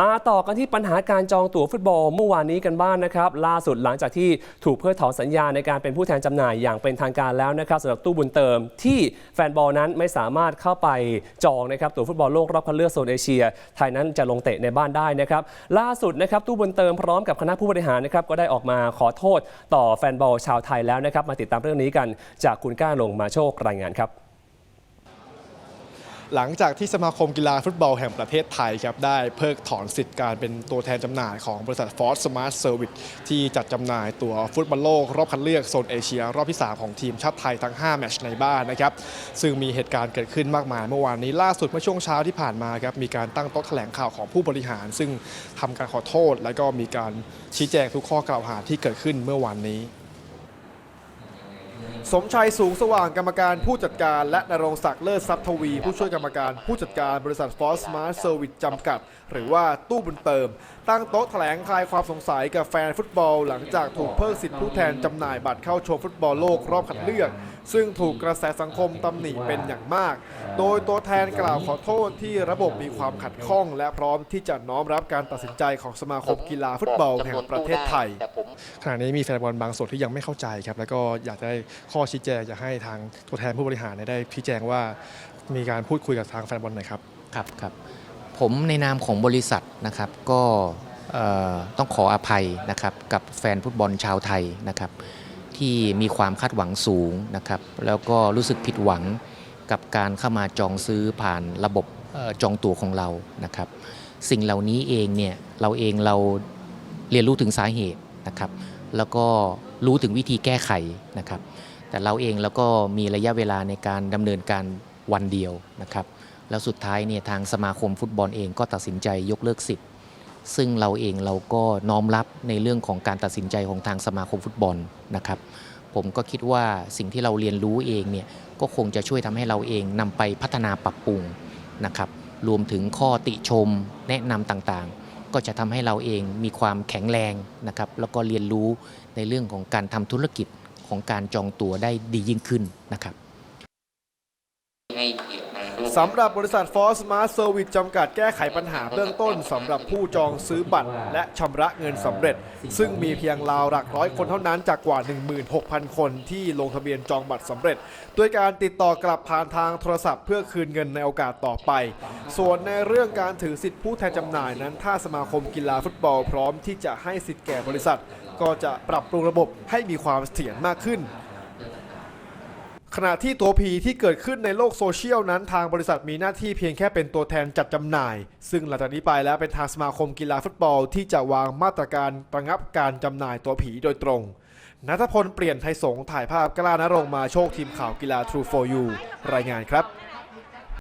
มาต่อกันที่ปัญหาการจองตั๋วฟุตบอลเมื่อวานนี้กันบ้างนะครับ ล่าสุดหลังจากที่ถูกเพิกถอนสัญญาในการเป็นผู้แทนจำหน่ายอย่างเป็นทางการแล้วนะครับสำหรับตู้บุญเติมที่แฟนบอลนั้นไม่สามารถเข้าไปจองนะครับตั๋วฟุตบอลโลกรอบคัดเลือกโซนเอเชีย ไทยนั้นจะลงเตะในบ้านได้นะครับ ล่าสุดนะครับตู้บุญเติมพร้อมกับคณะผู้บริหารนะครับก็ได้ออกมาขอโทษต่อแฟนบอลชาวไทยแล้วนะครับมาติดตามเรื่องนี้กันจากคุณก้าลงมาโชครายงานครับ หลังจากที่สมาคมกีฬาฟุตบอลแห่งประเทศไทยครับได้เพิกถอนสิทธิ์การเป็นตัวแทนจำหน่ายของบริษัท Ford Smart Service ที่จัดจำหน่ายตัวฟุตบอลโลก รอบคัดเลือกโซนเอเชีย รอบที่ 3 ของทีมชาติไทยทั้ง 5 แมตช์ในบ้านนะครับ ซึ่งมีเหตุการณ์เกิดขึ้นมากมายเมื่อวานนี้ล่าสุดเมื่อช่วงเช้าที่ผ่านมาครับมีการตั้งโต๊ะแถลงข่าวของผู้บริหาร ซึ่งทำการขอโทษ และก็มีการชี้แจงทุกข้อกล่าวหาที่เกิดขึ้นเมื่อวานนี้ สมชัยสูงสว่างกรรมการผู้จัดการ และนรงศักดิ์เลิศทรัพย์ทวี ผู้ช่วยกรรมการผู้จัดการบริษัทฟอสมาร์ทเซอร์วิสจำกัด หรือว่าตู้บุญเติม ตั้งโต๊ะแถลงคลายความสงสัยกับแฟนฟุตบอล หลังจากถูกเพิกสิทธิผู้แทนจำหน่ายบัตรเข้าชมฟุตบอลโลกรอบคัดเลือก ซึ่งถูกกระแสสังคมตำหนิเป็นอย่างมาก โดยตัวแทนกล่าวขอโทษที่ระบบมีความขัดข้อง และพร้อมที่จะน้อมรับการตัดสินใจของสมาคมกีฬาฟุตบอลแห่งประเทศไทย ขณะนี้มีแฟนบอลบางส่วนที่ยังไม่เข้าใจครับ แล้วก็อยากจะได้ข้อชี้แจงอยากให้ทางตัวแทนผู้บริหารเนี่ยได้ชี้แจงว่ามีการพูดคุยกับทางแฟนบอลหน่อยครับ ครับครับผมในนามของบริษัทนะครับก็เอ่อต้องขออภัยนะครับกับแฟนฟุตบอลชาวไทยนะครับ ที่มีความคาดหวังสูงนะครับ แล้วก็รู้สึกผิดหวังกับการเข้ามาจองซื้อผ่านระบบจองตั๋วของเรานะครับ สิ่งเหล่านี้เองเนี่ยเราเองเราเรียนรู้ถึงสาเหตุนะครับ แล้วก็รู้ถึงวิธีแก้ไขนะครับ แต่เราเองแล้วก็มีระยะเวลาในการดำเนินการวันเดียวนะครับ แล้วสุดท้ายเนี่ยทางสมาคมฟุตบอลเองก็ตัดสินใจยกเลิกสิทธิ์ ซึ่งเราเองเราก็น้อมรับในเรื่องของการตัดสินใจของทางสมาคมฟุตบอลนะครับ ผมก็คิดว่าสิ่งที่เราเรียนรู้เองเนี่ยก็คงจะช่วยทำให้เราเองนำไปพัฒนาปรับปรุงนะครับ รวมถึงข้อติชมแนะนำต่างๆ ก็จะทำให้เราเองมีความแข็งแรงนะครับ แล้วก็เรียนรู้ในเรื่องของการทำธุรกิจของการจองตั๋วได้ดียิ่งขึ้นนะครับ สำหรับบริษัท f o r Smart Service จำกัดแก้ไขปัญหาเบื้องต้นสำหรับผู้จองซื้อบัตร และชำระเงินสำเร็จ ซึ่งมีเพียงราวหลักร้อยคนเท่านั้นจากกว่า 16,000 คนที่ลงทะเบียนจองบัตรสำเร็จ ด้วยการติดต่อกลับผ่านทางโทรศัพท์เพื่อคืนเงินในโอกาสต่อไป ส่วนในเรื่องการถือสิทธิผู้แทนจำหน่ายนั้น ถ้าสมาคมกีฬาฟุตบอลพร้อมที่จะให้สิทธิแก่บริษัท ก็จะปรับปรุงระบบให้มีความเสถียรมากขึ้น ขณะที่ตัวผีที่เกิดขึ้นในโลกโซเชียลนั้นทางบริษัทมีหน้าที่เพียงแค่เป็นตัวแทนจัดจำหน่าย ซึ่งหลังจากนี้ไปแล้วเป็นทางสมาคมกีฬาฟุตบอลที่จะวางมาตรการระงับการจำหน่ายตัวผีโดยตรงนัทพลเปลี่ยนไทยสงถ่ายภาพกล้านรงค์มาโชคทีมข่าวกีฬา True for You รายงานครับ